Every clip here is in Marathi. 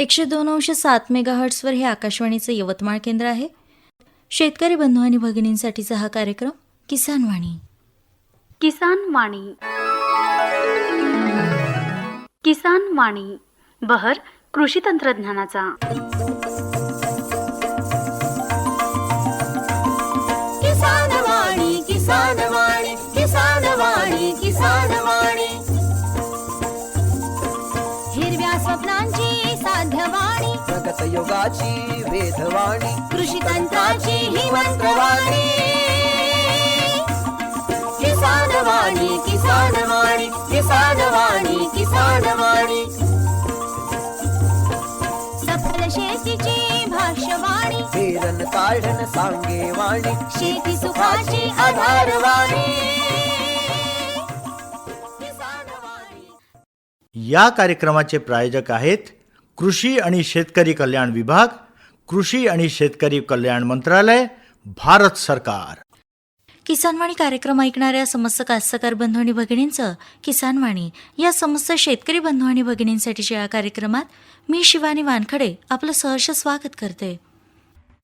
एकशे दोन अंश सात मेगाहर्ट्सवर हे आकाशवाणीचं यवतमाळ केंद्र आहे. शेतकरी बंधू आणि भगिनींसाठीचा हा कार्यक्रम किसान वाणी किसान वाणी किसान वाणी बहर कृषी तंत्रज्ञानाचा. साध्यवाणी प्रगत योगाची वेधवाणी कृषी तंत्राची ही मंत्रवाणी. किसान वाणी किसान वाणी किसान वाणी किसान वाणी सफल शेतीची भाष्यवाणी. पेरन काढन सांगे वाणी शेती सुखाची आधारवाणी. या कार्यक्रमाचे प्रायोजक आहेत कृषी आणि शेतकरी कल्याण विभाग कृषी आणि शेतकरी कल्याण मंत्रालय भारत सरकार. किसानवाणी कार्यक्रम ऐकणाऱ्या समस्त कास्तकार बंधू आणि भगिनींचं किसानवाणी या समस्त शेतकरी बंधू आणि भगिनींसाठीच्या या कार्यक्रमात मी शिवानी वानखडे आपलं सहर्ष स्वागत करते.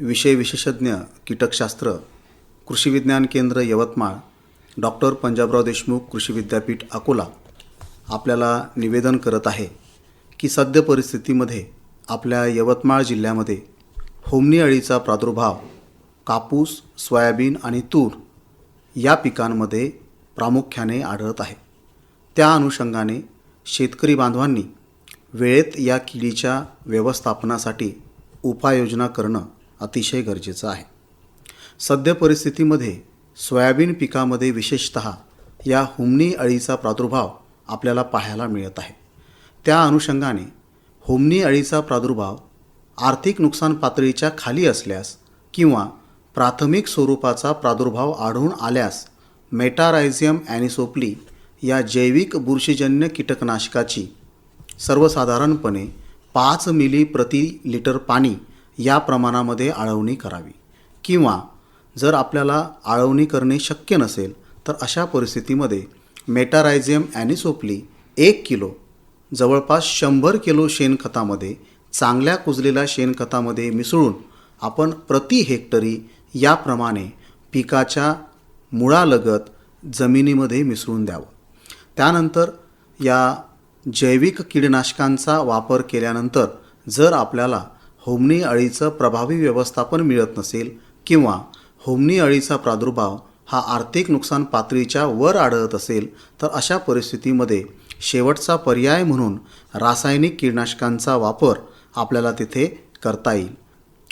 विषय विशेषज्ञ कीटकशास्त्र कृषी विज्ञान केंद्र यवतमाळ डॉक्टर पंजाबराव देशमुख कृषी विद्यापीठ अकोला आपल्याला निवेदन करत आहे की सद्य परिस्थितीमध्ये आपल्या यवतमाळ जिल्ह्यामध्ये होमनी अळीचा प्रादुर्भाव कापूस सोयाबीन आणि तूर या पिकांमध्ये प्रामुख्याने आढळत आहे. त्या अनुषंगाने शेतकरी बांधवांनी वेळेत या किडीच्या व्यवस्थापनासाठी उपाययोजना करणं अतिशय गरजेचं आहे. सद्य परिस्थितीमध्ये सोयाबीन पिकामध्ये विशेषत या हुमणी अळीचा प्रादुर्भाव आपल्याला पाहायला मिळत आहे. त्या अनुषंगाने होमनी अळीचा प्रादुर्भाव आर्थिक नुकसान पातळीच्या खाली असल्यास किंवा प्राथमिक स्वरूपाचा प्रादुर्भाव आढळून आल्यास मेटारायझियम ॲनिसोप्ली या जैविक बुरशीजन्य कीटकनाशकाची सर्वसाधारणपणे पाच मिली प्रति लिटर पाणी या प्रमाणामध्ये आळवणी करावी. किंवा जर आपल्याला आळवणी करणे शक्य नसेल तर अशा परिस्थितीमध्ये मेटारायझियम ॲनिसोप्ली एक किलो जवळपास शंभर किलो शेणखतामध्ये चांगल्या कुजलेल्या शेणखतामध्ये मिसळून आपण प्रति हेक्टरी याप्रमाणे पिकाच्या मुळालगत जमिनीमध्ये मिसळून द्यावं. त्यानंतर या जैविक कीडनाशकांचा वापर केल्यानंतर जर आपल्याला होमनी अळीचं प्रभावी व्यवस्थापन मिळत नसेल किंवा होमनी अळीचा प्रादुर्भाव हा आर्थिक नुकसान पातळीच्या वर आढळत असेल तर अशा परिस्थितीमध्ये शेवटचा पर्याय म्हणून रासायनिक कीटनाशकांचा वापर आपल्याला तिथे करता येईल.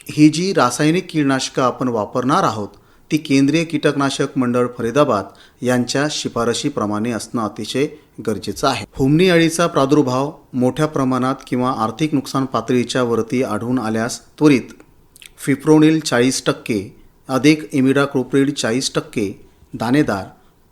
ही जी रासायनिक कीटनाशकं आपण वापरणार आहोत ती केंद्रीय कीटकनाशक मंडळ फरीदाबाद यांच्या शिफारशीप्रमाणे असणं अतिशय गरजेचं आहे. हुमणी अळीचा प्रादुर्भाव मोठ्या प्रमाणात किंवा आर्थिक नुकसान पातळीच्या वरती आढळून आल्यास त्वरित फिप्रोनिल चाळीस टक्के अधिक इमिडाक्लोप्रिड चाळीस टक्के दाणेदार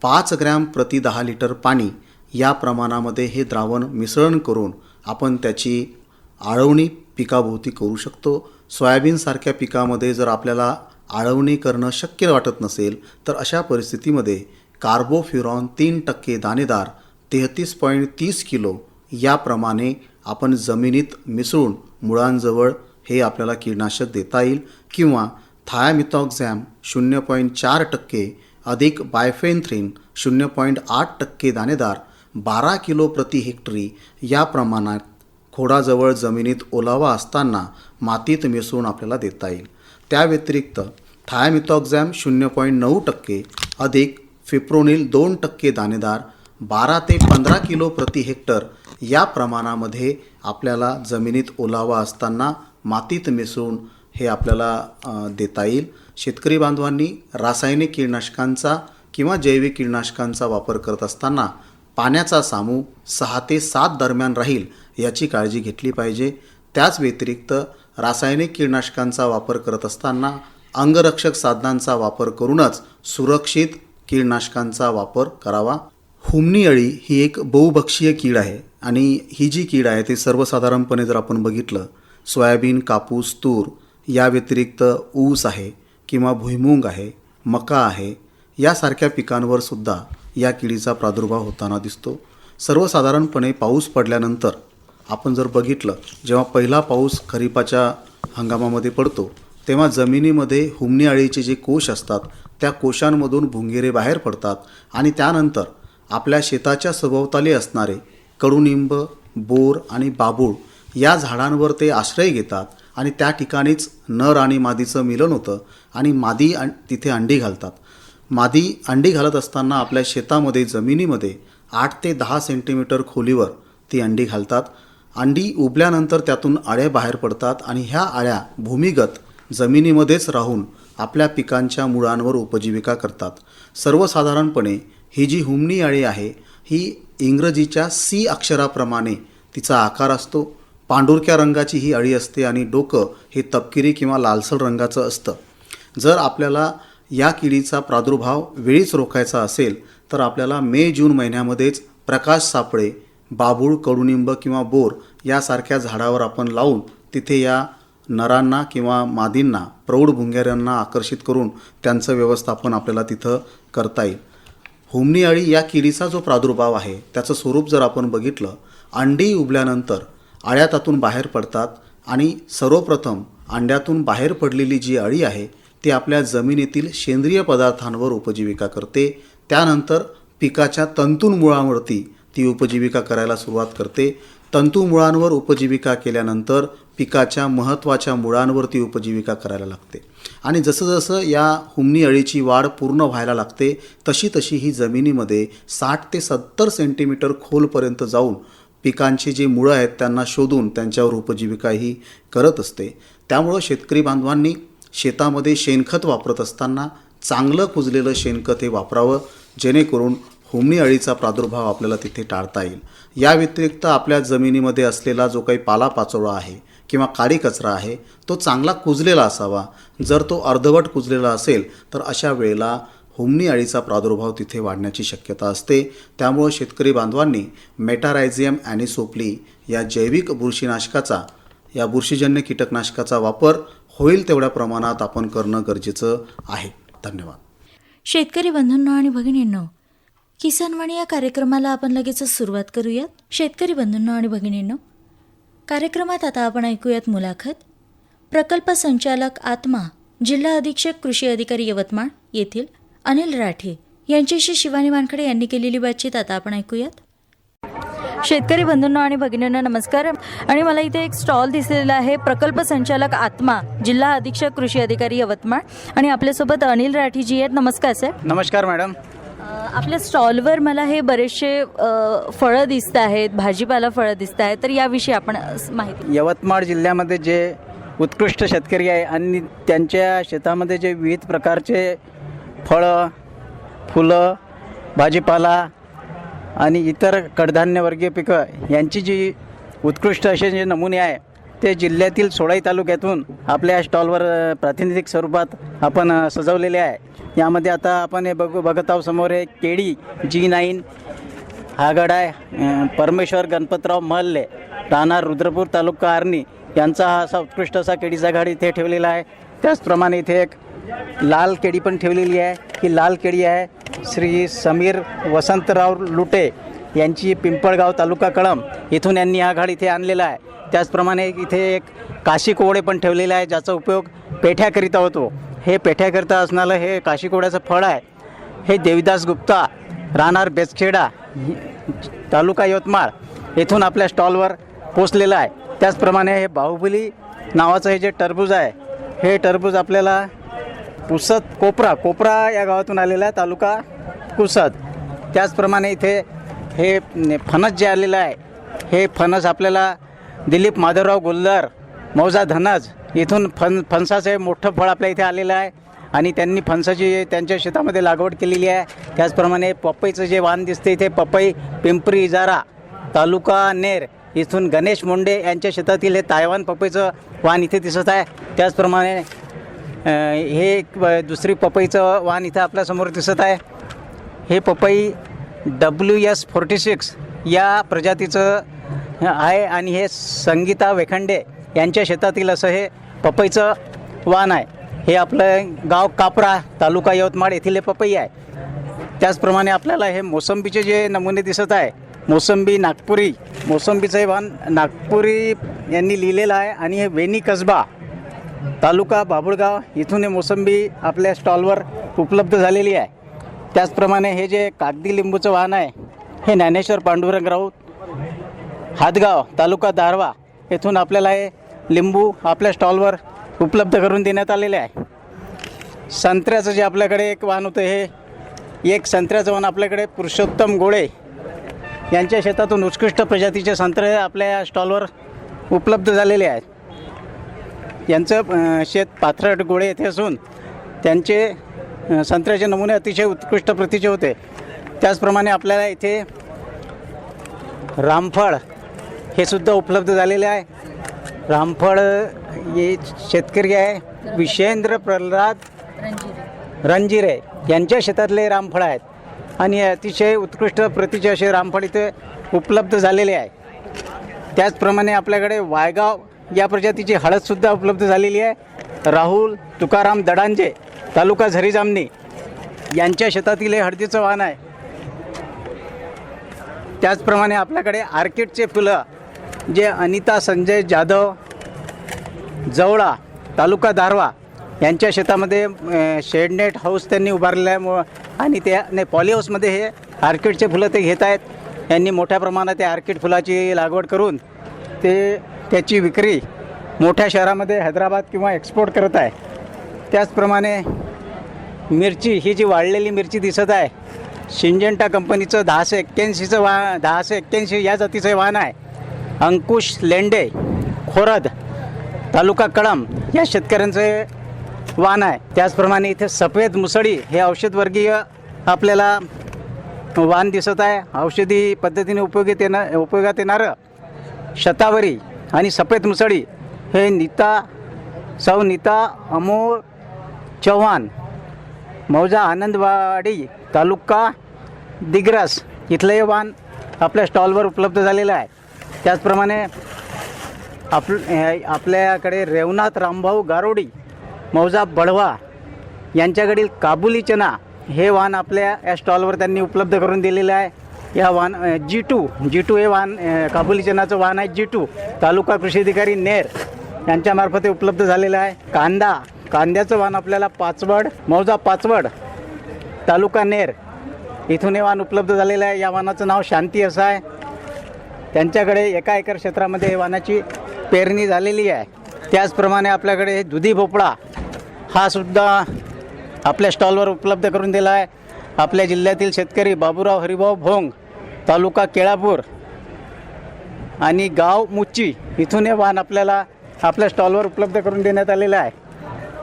पाच ग्रॅम प्रति दहा लिटर पाणी या प्रमाणामध्ये हे द्रावण मिश्रण करून आपण त्याची आळवणी पिकाभोवती करू शकतो. सोयाबीनसारख्या पिकामध्ये जर आपल्याला आळवणी करणं शक्य वाटत नसेल तर अशा परिस्थितीमध्ये कार्बोफ्युरॉन तीन टक्के दाणेदार तेहतीस पॉईंट तीस किलो याप्रमाणे आपण जमिनीत मिसळून मुळांजवळ हे आपल्याला कीटनाशक देता येईल किंवा थायामिथॉक्झॅम शून्य पॉईंट चार टक्के अधिक बायफेनथ्रिन शून्य पॉईंट आठ टक्के दाणेदार बारा किलो प्रति हेक्टरी या प्रमाणात खोडाजवळ जमिनीत ओलावा असताना मातीत मिसळून आपल्याला देता येईल. त्या व्यतिरिक्त थायमिथॉक्झॅम शून्य पॉईंट नऊ टक्के अधिक फिप्रोनिल दोन टक्के दाणेदार बारा ते पंधरा किलो प्रति हेक्टर या प्रमाणामध्ये आपल्याला जमिनीत ओलावा असताना मातीत मिसळून हे आपल्याला देता येईल. शेतकरी बांधवांनी रासायनिक कीडनाशकांचा किंवा जैविक कीडनाशकांचा वापर करत असताना पाण्याचा सामू सहा ते सात दरम्यान राहील याची काळजी घेतली पाहिजे. त्याच व्यतिरिक्त रासायनिक कीडनाशकांचा वापर करत असताना अंगरक्षक साधनांचा वापर करूनच सुरक्षित कीडनाशकांचा वापर करावा. हुमणी अळी ही एक बहुभक्षीय कीड आहे आणि ही जी कीड आहे ती सर्वसाधारणपणे जर आपण बघितलं सोयाबीन कापूस तूर या व्यतिरिक्त ऊस आहे किंवा भुईमुंग आहे मका आहे यासारख्या पिकांवर सुद्धा या किडीचा प्रादुर्भाव होताना दिसतो. सर्वसाधारणपणे पाऊस पडल्यानंतर आपण जर बघितलं जेव्हा पहिला पाऊस खरीपाच्या हंगामामध्ये पडतो तेव्हा जमिनीमध्ये हुमणी अळीचे जे कोश असतात त्या कोशांमधून भुंगेरे बाहेर पडतात आणि त्यानंतर आपल्या शेताच्या सभोवताली असणारे कडुनिंब बोर आणि बाबूळ या झाडांवर ते आश्रय घेतात आणि त्या ठिकाणीच नर आणि मादीचं मिलन होतं आणि मादी अं- तिथे अंडी घालतात. मादी अंडी घालत असताना आपल्या शेतामध्ये जमिनीमध्ये आठ ते दहा सेंटीमीटर खोलीवर ती अंडी घालतात अंडी उबल्यानंतर त्यातून आळ्या बाहेर पडतात आणि ह्या आळ्या भूमिगत जमिनीमध्येच राहून आपल्या पिकांच्या मुळांवर उपजीविका करतात. सर्वसाधारणपणे ही जी हुमणी अळी आहे ही इंग्रजीच्या सी अक्षराप्रमाणे तिचा आकार असतो. पांढुरक्या रंगाची ही अळी असते आणि डोकं हे तपकिरी किंवा लालसर रंगाचं असतं. जर आपल्याला या किडीचा प्रादुर्भाव वेळीच रोखायचा असेल तर आपल्याला मे जून महिन्यामध्येच प्रकाश सापळे बाभूळ कडुनिंब किंवा बोर यासारख्या झाडावर आपण लावून तिथे या नरांना किंवा मादींना प्रौढ भुंग्याऱ्यांना आकर्षित करून त्यांचं व्यवस्थापन आपल्याला तिथं करता येईल. हुमणी अळी या किडीचा जो प्रादुर्भाव आहे त्याचं स्वरूप जर आपण बघितलं अंडी उबल्यानंतर अळ्या त्यातून बाहेर पडतात आणि सर्वप्रथम अंड्यातून बाहेर पडलेली जी अळी आहे ती आपल्या जमिनीतील सेंद्रिय पदार्थांवर उपजीविका करते. त्यानंतर पिकाच्या तंतुमुळावरती ती उपजीविका करायला सुरुवात करते. तंतुमुळांवर उपजीविका केल्यानंतर पिकाच्या महत्त्वाच्या मुळांवर ती उपजीविका करायला लागते. आणि जसं जसं या हुमणी अळीची वाढ पूर्ण व्हायला लागते तशी तशी ही जमिनीमध्ये साठ ते सत्तर सेंटीमीटर खोलपर्यंत जाऊन पिकांची जी मुळं आहेत त्यांना शोधून त्यांच्यावर उपजीविका ही करत असते. त्यामुळं शेतकरी बांधवांनी शेतामध्ये शेणखत वापरत असताना चांगलं कुजलेलं शेणखत हे वापरावं जेणेकरून हुमणी अळीचा प्रादुर्भाव आपल्याला तिथे टाळता येईल. या व्यतिरिक्त आपल्या जमिनीमध्ये असलेला जो काही पालापाचोळा आहे किंवा काडी कचरा आहे तो चांगला कुजलेला असावा. जर तो अर्धवट कुजलेला असेल तर अशा वेळेला हुमणी अळीचा प्रादुर्भाव तिथे वाढण्याची शक्यता असते. त्यामुळं शेतकरी बांधवांनी मेटारायझियम ॲनिसोप्ली या जैविक बुरशीनाशकाचा या बुरशीजन्य कीटकनाशकाचा वापर होईल तेवढ्या प्रमाणात आपण करणं गरजेचं आहे. धन्यवाद. शेतकरी बंधूंनो आणि भगिनींनो किसानवाणी या कार्यक्रमाला आपण लगेचच सुरुवात करूयात. शेतकरी बंधूंनो आणि भगिनींनो कार्यक्रमात आता आपण ऐकूयात मुलाखत. प्रकल्प संचालक आत्मा जिल्हा अधीक्षक कृषी अधिकारी यवतमाळ येथील अनिल राठे यांच्याशी शिवानी वानखडे यांनी केलेली बातचीत आता आपण ऐकूयात. शेतकरी बंधूंना आणि भगिनींना नमस्कार. आणि मला इथे एक स्टॉल दिसलेला आहे. प्रकल्प संचालक आत्मा जिल्हा अधीक्षक कृषी अधिकारी यवतमाळ. आणि आपल्यासोबत अनिल राठीजी आहेत. नमस्कार सर. नमस्कार मॅडम. आपल्या स्टॉलवर मला हे बरेचसे फळं दिसत आहेत भाजीपाला फळं दिसत आहेत तर याविषयी आपण माहिती यवतमाळ जिल्ह्यामध्ये जे उत्कृष्ट शेतकरी आहे आणि त्यांच्या शेतामध्ये जे विविध प्रकारचे फळं फुलं भाजीपाला आणि इतर कडधान्यवर्गीय पिकं यांची जी उत्कृष्ट असे जे नमुने आहे ते जिल्ह्यातील सोळाई तालुक्यातून आपल्या स्टॉलवर प्रातिनिधिक स्वरूपात आपण सजवलेले आहे. यामध्ये आता आपण हे बघू बघत आहोत समोर हे केळी जी नाईन. हा गड आहे परमेश्वर गणपतराव महल्ले राहणार रुद्रपूर तालुका आर्णी यांचा हा असा उत्कृष्ट असा केळीचा घाड इथे ठेवलेला आहे. त्याचप्रमाणे इथे एक लाल केळी पण ठेवलेली आहे. ही लाल केळी आहे श्री समीर वसंतराव लुटे यांची पिंपळगाव तालुका कळम इथून यांनी हा घाड इथे आणलेला आहे. त्याचप्रमाणे इथे एक काशी कोवडे पण ठेवलेलं आहे ज्याचा उपयोग पेठ्याकरिता होतो. हे पेठ्याकरिता असणारं हे काशी कोवड्याचं फळ आहे. हे देविदास गुप्ता राहणार बेसखेडा तालुका यवतमाळ येथून आपल्या स्टॉलवर पोचलेलं आहे. त्याचप्रमाणे हे बाहुबली नावाचं हे जे टरबूज आहे हे टरबूज आपल्याला पुसद कोपरा कोपरा या गावातून आलेला आहे तालुका पुसद. त्याचप्रमाणे इथे हे फणस जे आलेलं आहे हे फणस आपल्याला दिलीप माधवराव गुल्लर मौजा धनज इथून फन फणसाचं हे मोठं फळ आपल्या इथे आलेलं आहे. आणि त्यांनी फणसाची त्यांच्या शेतामध्ये लागवड केलेली आहे. त्याचप्रमाणे पपईचं जे वाण दिसते इथे पपई पिंपरी इजारा तालुका नेर इथून गणेश मुंडे यांच्या शेतातील हे तायवान पपईचं वाण इथे दिसत आहे. त्याचप्रमाणे हे एक दुसरी पपईचं वाण इथं आपल्यासमोर दिसत आहे. हे पपई डब्ल्यू एस फोर्टी सिक्स या प्रजातीचं आहे आणि हे संगीता वेखंडे यांच्या शेतातील असं हे पपईचं वाण आहे. हे आपलं गाव कापरा तालुका यवतमाळ येथील हे पपई आहे. त्याचप्रमाणे आपल्याला हे मोसंबीचे जे नमुने दिसत आहे मोसंबी नागपुरी मोसंबीचं हे वाण नागपुरी यांनी लिहिलेलं आहे आणि हे वेणी कसबा तालुका बाबुळगाव इथून हे मोसंबी आपल्या स्टॉलवर उपलब्ध झालेली आहे. त्याचप्रमाणे हे जे कागदी लिंबूचं वाहन आहे हे ज्ञानेश्वर पांडुरंग राऊत हातगाव तालुका दारवा येथून आपल्याला हे लिंबू आपल्या स्टॉलवर उपलब्ध करून देण्यात आलेले आहे. संत्र्याचं जे आपल्याकडे एक वाहन होतं हे एक संत्र्याचं वाहन आपल्याकडे पुरुषोत्तम गोळे यांच्या शेतातून उत्कृष्ट प्रजातीचे संत्रे आपल्या या स्टॉलवर उपलब्ध झालेले आहेत. यांचं शेत पाथरट गोळे येथे असून त्यांचे संत्र्याचे नमुने अतिशय उत्कृष्ट प्रतीचे होते. त्याचप्रमाणे आपल्याला इथे रामफळ हे सुद्धा उपलब्ध झालेले आहे. रामफळ हे शेतकरी आहे. विशेंद्र प्रल्हाद रणजिरे यांच्या शेतातले रामफळ आहेत. आणि अतिशय उत्कृष्ट प्रतीचे असे रामफळ इथे उपलब्ध झालेले आहे. त्याचप्रमाणे आपल्याकडे वायगाव या प्रजातीची हळदसुद्धा उपलब्ध झालेली आहे. राहुल तुकाराम दडांजे तालुका झरी जामणी यांच्या शेतातील हे हळदीचं वाहन आहे. त्याचप्रमाणे आपल्याकडे आर्किडचे फुलं जे अनिता संजय जाधव जवळा तालुका दारवा यांच्या शेतामध्ये शेडनेट हाऊस त्यांनी उभारलेलं आहे मु- आणि त्या नाही पॉलीहाऊसमध्ये हे आर्किडचे फुलं ते घेत आहेत. यांनी मोठ्या प्रमाणात त्या आर्किड फुलाची लागवड करून ते त्याची विक्री मोठ्या शहरामध्ये हैदराबाद किंवा एक्सपोर्ट करत आहे. त्याचप्रमाणे मिरची ही जी वाढलेली मिरची दिसत आहे शिंजंटा कंपनीचं दहाशे एक्क्याऐंशीचं वा दहाशे एक्क्याऐंशी या जातीचं वाहन आहे. अंकुश लेंडे खोरद तालुका कळम या शेतकऱ्यांचे वाहन आहे. त्याचप्रमाणे इथे सफेद मुसळी हे औषधवर्गीय आपल्याला वाहन दिसत आहे. औषधी पद्धतीने उपयोगी येणं उपयोगात येणारं शतावरी आणि सफेद मुसळी हे नीता सौ नीता अमोल चव्हाण मौजा आनंदवाडी तालुका दिग्रस. इथलं हे वाहन आपल्या स्टॉलवर उपलब्ध झालेलं आहे. त्याचप्रमाणे आप आपल्याकडे रेवनाथ रामभाऊ गारोडी मौजा बढवा यांच्याकडील काबुली चना हे वाहन आपल्या या स्टॉलवर त्यांनी उपलब्ध करून दिलेलं आहे. या वाहन जी टू जी टू हे वाहन काबुली चनाचं वाहन आहे. जी टू तालुका कृषी अधिकारी नेर यांच्यामार्फत हे उपलब्ध झालेलं आहे. कांदा कांद्याचं वाहन आपल्याला पाचवड मौजा पाचवड तालुका नेर इथून हे वाहन उपलब्ध झालेलं आहे. या वाहनाचं नाव शांती असं आहे. त्यांच्याकडे एका एकर क्षेत्रामध्ये हे वाहनाची पेरणी झालेली आहे. त्याचप्रमाणे आपल्याकडे दुधी भोपळा हा सुद्धा आपल्या स्टॉलवर उपलब्ध करून दिला आहे. आपल्या जिल्ह्यातील शेतकरी बाबूराव हरिभाऊ भोंग तालुका केळापूर आणि गाव मुच्ची इथून हे वाहन आपल्याला आपल्या स्टॉलवर उपलब्ध करून देण्यात आलेलं आहे.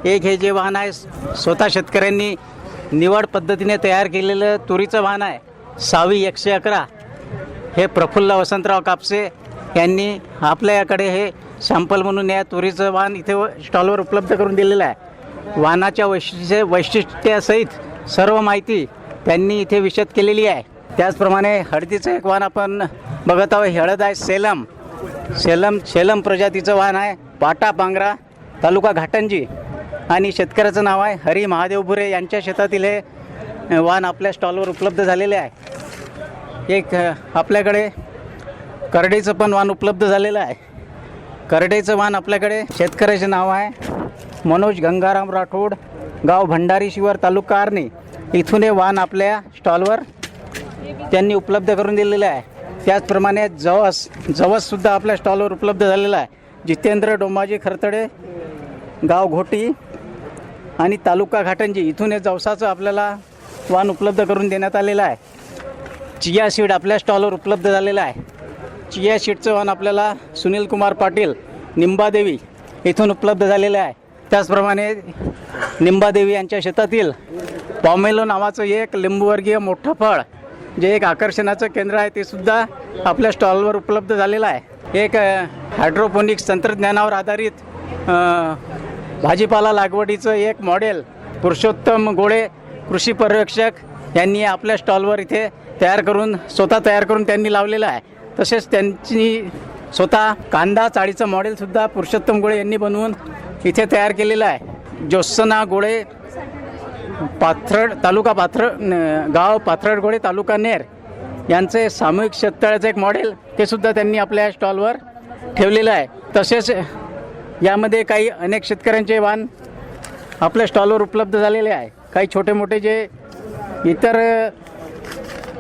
एक हे जे वाहन आहे स्वतः शेतकऱ्यांनी निवड पद्धतीने तयार केलेलं तुरीचं वाहन आहे. सावी एकशे अकरा. हे प्रफुल्ल वसंतराव कापसे यांनी आपल्या याकडे हे सॅम्पल म्हणून या तुरीचं वाहन इथे स्टॉलवर उपलब्ध करून दिलेलं आहे. वाहनाच्या वैशिष्ट्य वैशिष्ट्यासहित सर्व माहिती त्यांनी इथे विशद केलेली आहे. त्याचप्रमाणे हळदीचं एक वाहन आपण बघत आहोत. हळद आहे सेलम. सेलम सेलम प्रजातीचं वाहन आहे. पाटा पांगरा तालुका घाटंजी आणि शेतकऱ्याचं नाव आहे. हरी महादेव भुरे यांच्या शेतातील हे वाहन आपल्या स्टॉलवर उपलब्ध झालेले आहे. एक आपल्याकडे करडेचं पण वाण उपलब्ध झालेलं आहे. करडेचं वाण आपल्याकडे शेतकऱ्याचे नाव आहे. मनोज गंगाराम राठोड गाव भंडारी शिवर तालुका आर्णी. इथून हे वाण आपल्या स्टॉलवर त्यांनी उपलब्ध करून दिलेलं आहे. त्याचप्रमाणे जवस जवससुद्धा आपल्या स्टॉलवर उपलब्ध झालेला आहे. जितेंद्र डोंबाजी खरतडे गाव घोटी आणि तालुका घाटंजी. इथून हे जवसाचं आपल्याला वाण उपलब्ध करून देण्यात आलेलं आहे. चिया सीड आपल्या स्टॉलवर उपलब्ध झालेलं आहे. चिया सीडचं वाण आपल्याला सुनील कुमार पाटील निंबादेवी इथून उपलब्ध झालेलं आहे. त्याचप्रमाणे निंबादेवी यांच्या शेतातील पॉमेलो नावाचं एक लिंबूवर्गीय मोठं फळ जे एक आकर्षणाचं केंद्र आहे ते सुद्धा आपल्या स्टॉलवर उपलब्ध झालेलं आहे. एक हायड्रोपोनिक्स तंत्रज्ञानावर आधारित भाजीपाला लागवडीचं एक मॉडेल पुरुषोत्तम गोळे कृषी पर्यवेक्षक यांनी आपल्या स्टॉलवर इथे तयार करून स्वतः तयार करून त्यांनी लावलेलं आहे. तसेच त्यांची स्वतः कांदा चाळीचं मॉडेलसुद्धा पुरुषोत्तम गोळे यांनी बनवून इथे तयार केलेलं आहे. ज्योत्सना गोळे पाथरड तालुका पाथर न- गाव पाथरडगोळे तालुका नेर यांचे सामूहिक शेततळ्याचं एक मॉडेल ते सुद्धा त्यांनी आपल्या स्टॉलवर ठेवलेलं आहे. तसेच यामध्ये काही अनेक शेतकऱ्यांचे वाण आपल्या स्टॉलवर उपलब्ध झालेले आहे. काही छोटे मोठे जे इतर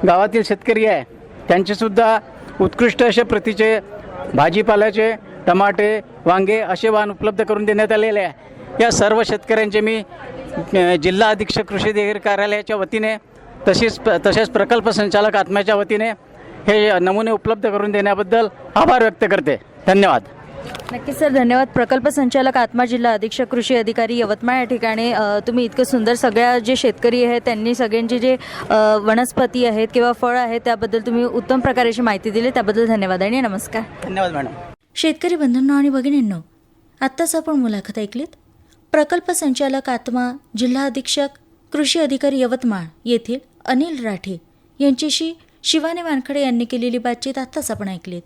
गावातील शेतकरी आहे. त्यांचेसुद्धा उत्कृष्ट असे प्रतीचे भाजीपाल्याचे टमाटे वांगे असे वाहन उपलब्ध करून देण्यात आलेले आहे. या सर्व शेतकऱ्यांचे मी जिल्हा अधीक्षक कृषी अधिकारी कार्यालयाच्या वतीने तसेच तसेच प्रकल्प संचालक आत्म्याच्या वतीने हे नमुने उपलब्ध करून देण्याबद्दल आभार व्यक्त करते. धन्यवाद. नक्कीच सर धन्यवाद. प्रकल्प संचालक आत्मा जिल्हा अधीक्षक कृषी अधिकारी यवतमाळ या ठिकाणी तुम्ही इतकं सुंदर सगळ्या जे शेतकरी आहेत त्यांनी सगळ्यांची जे वनस्पती आहेत किंवा फळ आहेत त्याबद्दल तुम्ही उत्तम प्रकारे अशी माहिती दिली. त्याबद्दल धन्यवाद आणि नमस्कार. धन्यवाद मॅडम. शेतकरी बंधूंनो आणि भगिनींनो आत्ताच आपण मुलाखत ऐकलीत. प्रकल्प संचालक आत्मा जिल्हा अधीक्षक कृषी अधिकारी यवतमाळ येथील अनिल राठे यांच्याशी शिवानी वानखडे यांनी केलेली बातचीत आत्ताच आपण ऐकलीत.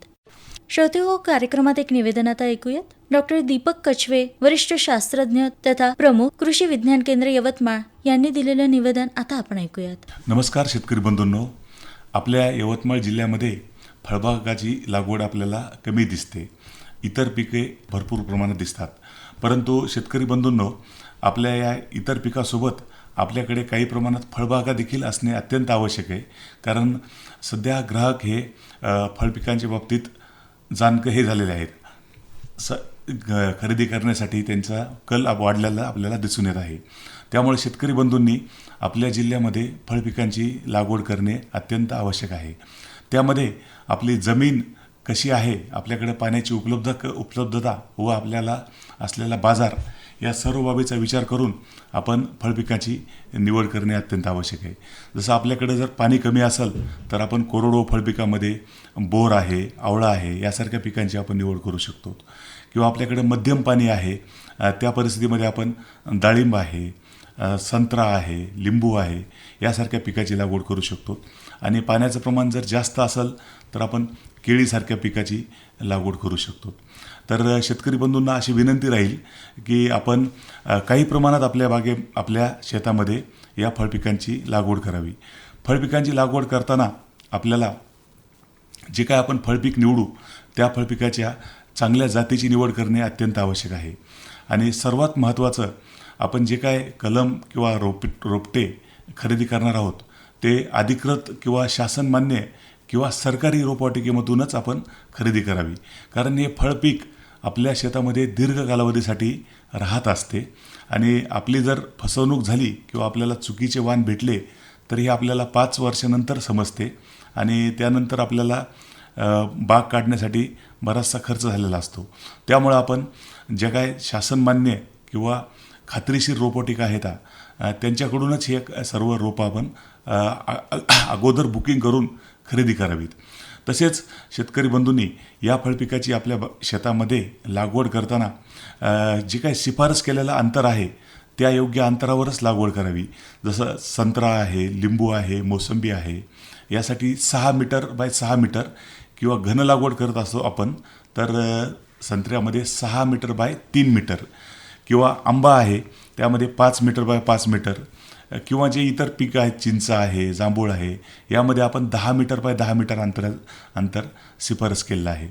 श्रोते हो कार्यक्रमात एक निवेदन आता ऐकूयात. डॉक्टर दीपक कछवे वरिष्ठ शास्त्रज्ञ तथा प्रमुख कृषी विज्ञान केंद्र यवतमाळ यांनी दिलेलं निवेदन आता आपण ऐकूयात. नमस्कार शेतकरी बंधूंनो. आपल्या यवतमाळ जिल्ह्यामध्ये फळबागाची लागवड आपल्याला कमी दिसते. इतर पिके भरपूर प्रमाणात दिसतात. परंतु शेतकरी बंधूंनो आपल्या या इतर पिकासोबत आपल्याकडे काही प्रमाणात फळबागा देखील असणे अत्यंत आवश्यक आहे. कारण सध्या ग्राहक हे फळपिकांच्या बाबतीत जाणकं हे झालेले आहेत. स ग- खरेदी करण्यासाठी त्यांचा कल आप- वाढलेला आपल्याला दिसून येत आहे. त्यामुळे शेतकरी बंधूंनी आपल्या जिल्ह्यामध्ये फळपिकांची लागवड करणे अत्यंत आवश्यक आहे. त्यामध्ये आपली जमीन कशी आहे आपल्याकडे पाण्याची उपलब्ध क उपलब्धता व आपल्याला असलेला बाजार या सर्व बाबीचा विचार करून आपण फळपिकाची निवड करणे अत्यंत आवश्यक आहे. जसं आपल्याकडे जर पाणी कमी असेल तर आपण कोरडो फळपिकामध्ये बोर आहे आवळा आहे यासारख्या पिकांची आपण निवड करू शकतो. किंवा आपल्याकडे मध्यम पाणी आहे त्या परिस्थितीमध्ये आपण डाळिंब आहे संत्रा आहे लिंबू आहे यासारख्या पिकाची लागवड करू शकतो. आणि पाण्याचं प्रमाण जर जास्त असेल तर आपण केळीसारख्या पिकाची लागवड करू शकतो. तर शेतकरी बंधूंना अशी विनंती राहील की आपण काही प्रमाणात आपल्या बागे आपल्या शेतामध्ये या फळपिकांची लागवड करावी. फळपिकांची लागवड करताना आपल्याला जे काय आपण फळपीक निवडू त्या फळपिकाच्या चांगल्या जातीची निवड करणे अत्यंत आवश्यक आहे. आणि सर्वात महत्त्वाचं आपण जे काय कलम किंवा रोप रोपटे खरेदी करणार आहोत ते अधिकृत किंवा शासनमान्य किंवा सरकारी रोपवाटिकेमधूनच आपण खरेदी करावी. कारण हे फळपीक आपल्या शेतामध्ये दीर्घ कालावधीसाठी राहत असते. आणि आपली जर फसवणूक झाली किंवा आपल्याला चुकीचे वाण भेटले तर हे आपल्याला पाच वर्षानंतर समजते. आणि त्यानंतर आपल्याला बाग काढण्यासाठी बराचसा खर्च झालेला असतो. त्यामुळं आपण ज्या काय शासनमान्य किंवा खात्रीशीर रोपवाटिका आहेत त्यांच्याकडूनच हे सर्व रोपं आपण अगोदर बुकिंग करून खरेदी करावीत. तसेच शेतकरी बंधूंनी या फळपिकाची आपल्या ब- शेतामध्ये लागवड करताना जी काय काही शिफारस केलेलं अंतर आहे त्या योग्य अंतरावरच लागवड करावी. जसं संत्रा आहे लिंबू आहे मोसंबी आहे यासाठी सहा मीटर बाय सहा मीटर किंवा घन लागवड करत असतो आपण तर संत्र्यामध्ये सहा मीटर बाय तीन मीटर किंवा आंबा आहे त्यामध्ये पाच मीटर बाय पाच मीटर किंवा जे इतर पिकं आहेत चिंच आहे जांभूळ आहे यामध्ये आपण दहा मीटर बाय दहा मीटर अंतर अंतर शिफारस केलेलं आहे.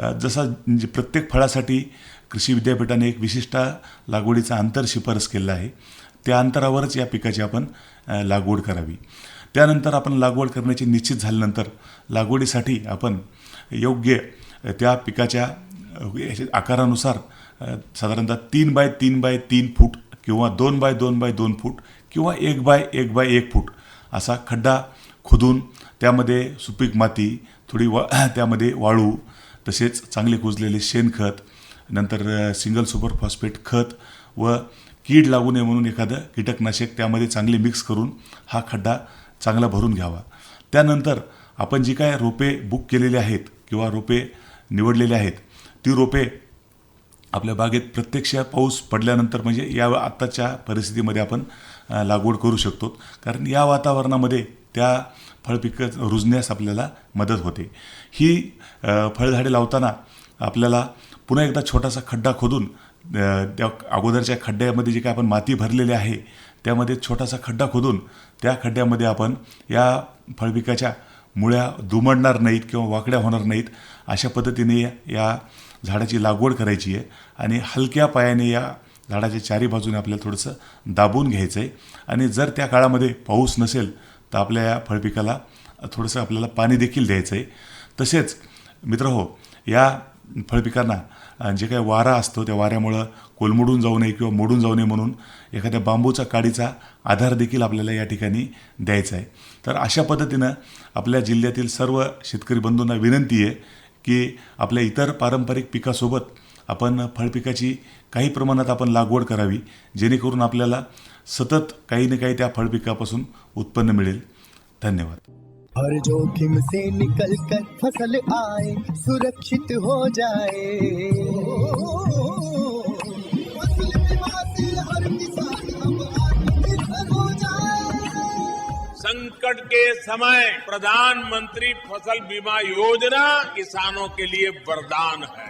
जसा जसं म्हणजे प्रत्येक फळासाठी कृषी विद्यापीठाने एक विशिष्ट लागवडीचं अंतर शिफारस केलेलं आहे. त्या अंतरावरच या पिकाची आपण लागवड करावी. त्यानंतर आपण लागवड करण्याची निश्चित झाल्यानंतर लागवडीसाठी आपण योग्य त्या पिकाच्या याच्या आकारानुसार साधारणतः तीन बाय तीन बाय तीन फूट किंवा दोन बाय दोन बाय दोन फूट किंवा एक बाय एक बाय एक फूट असा खड्डा खोदून त्यामध्ये सुपीक माती थोडी वा त्यामध्ये वाळू तसेच चांगले कुजलेले शेणखत नंतर सिंगल सुपर फॉस्फेट खत व कीड लागू नये म्हणून एखादं कीटकनाशक त्यामध्ये चांगले मिक्स करून हा खड्डा चांगला भरून घ्यावा. त्यानंतर आपण जी काय रोपे बुक केलेली आहेत किंवा रोपे निवडलेले आहेत ती रोपे आपल्या बागेत प्रत्यक्ष पाऊस पडल्यानंतर म्हणजे या आत्ताच्या परिस्थितीमध्ये आपण लागवड करू शकतो. कारण या वातावरणामध्ये त्या फळपिकं रुजण्यास आपल्याला मदत होते. ही फळझाडे लावताना आपल्याला पुन्हा एकदा छोटासा खड्डा खोदून त्या अगोदरच्या खड्ड्यामध्ये जे काय आपण माती भरलेली आहे त्यामध्ये छोटासा खड्डा खोदून त्या खड्ड्यामध्ये आपण या फळपिकाच्या मुळ्या दुमडणार नाहीत किंवा वाकड्या होणार नाहीत अशा पद्धतीने या- या झाडाची लागवड करायची आहे. आणि हलक्या पायाने या झाडाच्या चारी बाजूने आपल्याला थोडंसं दाबून घ्यायचं आहे आणि जर त्या काळामध्ये पाऊस नसेल तर आपल्या या फळपिकाला थोडंसं आपल्याला पाणी देखील द्यायचं आहे तसेच मित्र हो या फळपिकांना जे काही वारा असतो त्या वाऱ्यामुळं कोलमडून जाऊ नये किंवा मोडून जाऊ नये म्हणून एखाद्या बांबूचा काडीचा आधार देखील आपल्याला या ठिकाणी द्यायचा आहे तर अशा पद्धतीनं आपल्या जिल्ह्यातील सर्व शेतकरी बंधूंना विनंती आहे की आपल्या इतर पारंपरिक पिकासोबत आपण फळपिकाची काही प्रमाणात आपण लागवड करावी जेणेकरून आपल्याला सतत काही ना काही त्या फळपिकापासून उत्पन्न मिळेल. धन्यवाद. हर जोखिम से निकल कर फसल आए सुरक्षित हो जाए। फसल बीमा से हर किसान अब आत्मनिर्भर हो जाए संकट के समय प्रधानमंत्री फसल बीमा योजना किसानों के लिए वरदान है।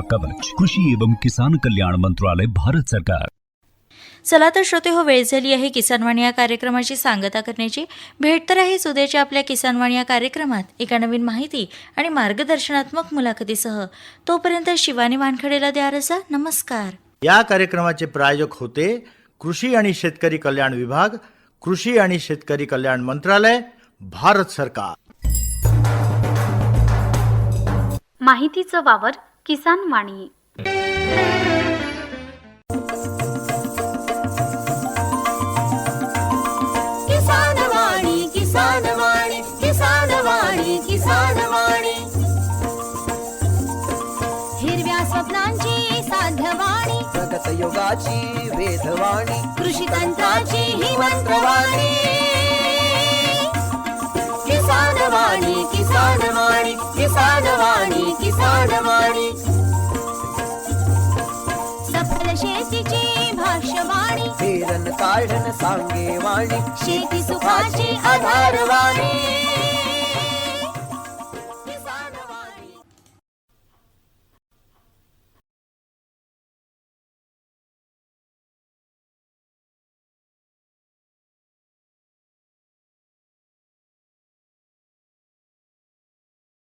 कवच कृषी एवं किसान कल्याण मंत्रालय भारत सरकार. चला तर श्रोते हो वेळ झाली आहे किसानवाणी या कार्यक्रमाची सांगता करण्याची. भेट तर आहेच उद्याच्या आपल्या किसानवाणी या कार्यक्रमात. एका नवीन माहिती आणि मार्गदर्शनात्मक मुलाखतीसह. तोपर्यंत शिवानी वानखडेला द्या रजा नमस्कार. या कार्यक्रमाचे प्रायोजक होते कृषी आणि शेतकरी कल्याण विभाग कृषी आणि शेतकरी कल्याण मंत्रालय भारत सरकार. माहितीचं वावर किसान वाणी. किसान वाणी किसान वाणी किसान वाणी किसान वाणी. हिरव्या स्वप्नांची साध्यवाणी प्रगत योगाची वेधवाणी. कृषी तंत्राची ही मंत्रवाणी. वाणी किसान वाणी किसान वाणी किसान वाणी सफल शेतीची भाष्यवाणी. पेरन काढण सांगे वाणी शेती सुखाची आधारवाणी.